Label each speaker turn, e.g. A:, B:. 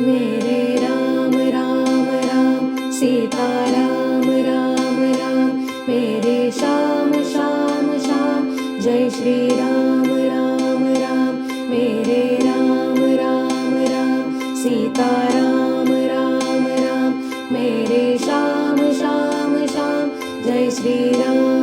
A: मेरे राम राम राम सीता राम राम राम मेरे श्याम श्याम श्याम जय श्री राम राम राम मेरे राम राम राम सीता राम राम राम मेरे श्याम श्याम श्याम जय श्री राम